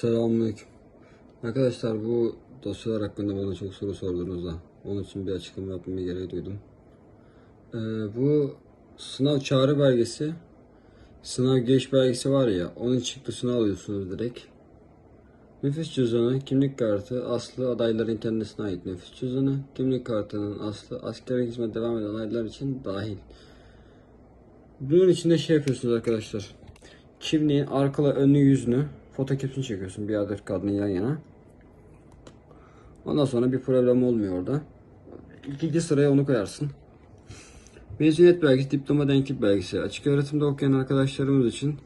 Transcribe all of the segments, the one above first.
Selamünaleyküm. Arkadaşlar bu dosyalar hakkında bana çok soru sordunuz da onun için bir açıklama yapmamı gereği duydum. Ee, bu sınav çağrı belgesi, sınav giriş belgesi var ya onun çıktısını alıyorsunuz direkt. Nüfus cüzdanı, kimlik kartı, aslı adayların kendisine ait nüfus cüzdanı, kimlik kartının aslı askeri hizmet devam eden adaylar için dahil. Bunun içinde şey yapıyorsunuz arkadaşlar. Kimliğin arkalı önlü yüzünü fotokepsini çekiyorsun bir adet kadının yan yana. Ondan sonra bir problem olmuyor orada. İkinci sıraya onu koyarsın. Mezuniyet belgesi, diploma denklik belgesi. Açık öğretimde okuyan arkadaşlarımız için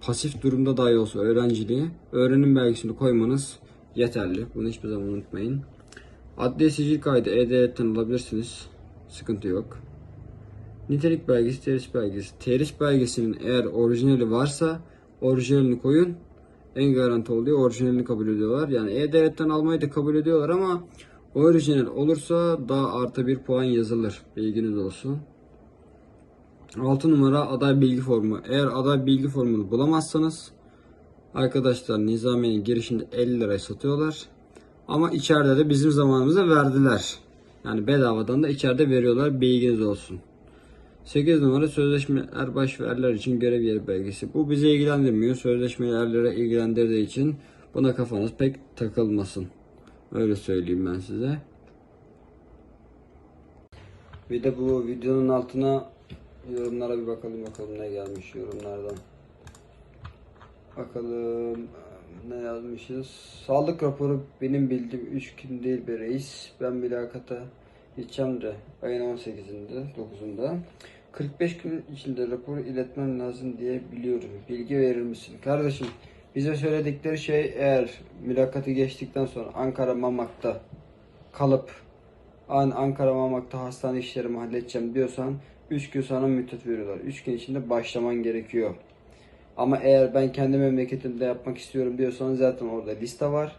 pasif durumda dahi olsa öğrenciliği, öğrenim belgesini koymanız yeterli. Bunu hiçbir zaman unutmayın. Adli sicil kaydı E-Devlet'ten alabilirsiniz. Sıkıntı yok. Nitelik belgesi, terhis belgesi. Terhis belgesinin eğer orijinali varsa orijinalini koyun. En garanti oluyor. Orijinalini kabul ediyorlar. Yani E-Devlet'ten almayı da kabul ediyorlar ama orijinal olursa daha artı bir puan yazılır. Bilginiz olsun. 6 numara aday bilgi formu. Eğer aday bilgi formunu bulamazsanız arkadaşlar Nizamiye'nin girişinde 50 liraya satıyorlar. Ama içeride de bizim zamanımızda verdiler. Yani bedavadan da içeride veriyorlar. Bilginiz olsun. 8 numara sözleşmeler başvurular için görev yeri belgesi. Bu bizi ilgilendirmiyor. Sözleşmelerlere ilgilendirdiği için buna kafanız pek takılmasın. Öyle söyleyeyim ben size. Bir de bu videonun altına yorumlara bir bakalım bakalım ne gelmiş yorumlardan. Bakalım ne yazmışız. Sağlık raporu benim bildiğim 3 gün değil be reis. Ben mülakata gideceğim de ayın 18'inde 9'unda. 45 gün içinde raporu iletmem lazım diye biliyorum. Bilgi verir misin? Kardeşim bize söyledikleri şey eğer mülakatı geçtikten sonra Ankara Mamak'ta kalıp an Ankara Mamak'ta hastane işlerimi halledeceğim diyorsan 3 gün sonra müddet veriyorlar. 3 gün içinde başlaman gerekiyor. Ama eğer ben kendi memleketimde yapmak istiyorum diyorsan zaten orada liste var.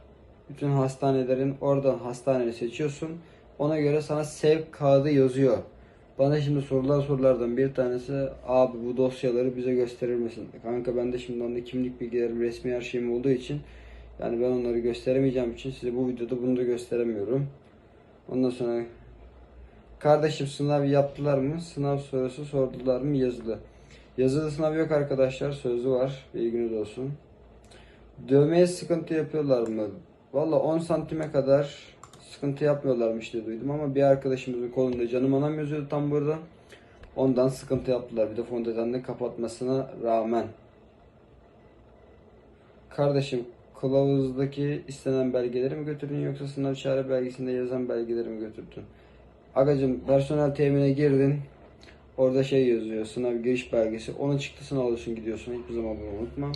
Bütün hastanelerin oradan hastaneni seçiyorsun. Ona göre sana sevk kağıdı yazıyor. Bana şimdi sorulan sorulardan bir tanesi abi bu dosyaları bize gösterir misin? Kanka ben de şimdi onda kimlik bilgilerim resmi her şeyim olduğu için yani ben onları gösteremeyeceğim için size bu videoda bunu da gösteremiyorum. Ondan sonra kardeşim sınav yaptılar mı? Sınav sorusu sordular mı? Yazılı. Yazılı sınav yok arkadaşlar. Sözlü var. Bilginiz olsun. Dövmeye sıkıntı yapıyorlar mı? Valla 10 santime kadar sıkıntı yapmıyorlarmış diye duydum ama bir arkadaşımızın kolunda canım anam yazıyordu tam burada. Ondan sıkıntı yaptılar. Bir de fondötenle kapatmasına rağmen. Kardeşim kılavuzdaki istenen belgeleri mi götürdün yoksa sınav çare belgesinde yazan belgeleri mi götürdün? Agacım personel temine girdin. Orada şey yazıyor sınav giriş belgesi. Onun çıktısını alıyorsun gidiyorsun. Hiçbir zaman bunu unutma.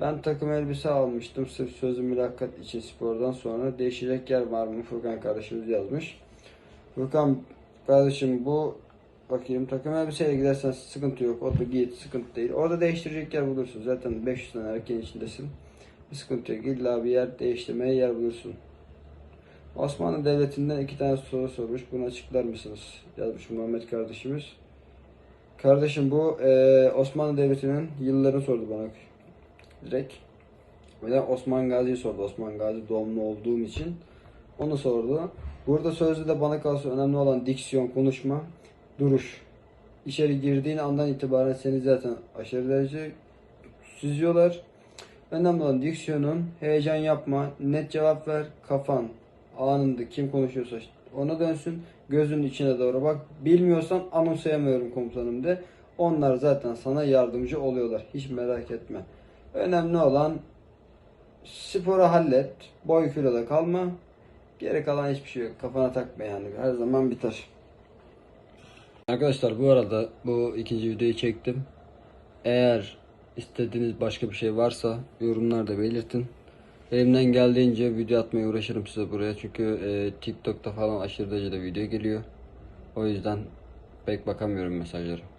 Ben takım elbise almıştım sırf sözlü mülakat için spordan sonra. Değişecek yer var mı? Furkan kardeşimiz yazmış. Furkan kardeşim bu bakayım takım elbiseyle gidersen sıkıntı yok. Orada giyit sıkıntı değil. Orada değiştirecek yer bulursun. Zaten 500 tane erkeğin içindesin. Bir sıkıntı yok. İlla bir yer değiştirmeye yer bulursun. Osmanlı Devleti'nden iki tane soru sormuş. Bunu açıklar mısınız? Yazmış Muhammed kardeşimiz. Kardeşim bu eee, Osmanlı Devleti'nin yıllarını sordu bana direkt. Ve Osman Gazi'yi sordu. Osman Gazi doğumlu olduğum için. Onu sordu. Burada sözlü de bana kalsa önemli olan diksiyon, konuşma, duruş. İçeri girdiğin andan itibaren seni zaten aşırı derece süzüyorlar. Önemli olan diksiyonun, heyecan yapma, net cevap ver, kafan anında kim konuşuyorsa ona dönsün, gözünün içine doğru bak. Bilmiyorsan anımsayamıyorum komutanım de. Onlar zaten sana yardımcı oluyorlar. Hiç merak etme. Önemli olan sporu hallet. Boy kiloda kalma. Geri kalan hiçbir şey yok. Kafana takma yani. Her zaman biter. Arkadaşlar bu arada bu ikinci videoyu çektim. Eğer istediğiniz başka bir şey varsa yorumlarda belirtin. Elimden geldiğince video atmaya uğraşırım size buraya. Çünkü e, TikTok'ta falan aşırı derecede video geliyor. O yüzden pek bakamıyorum mesajlara.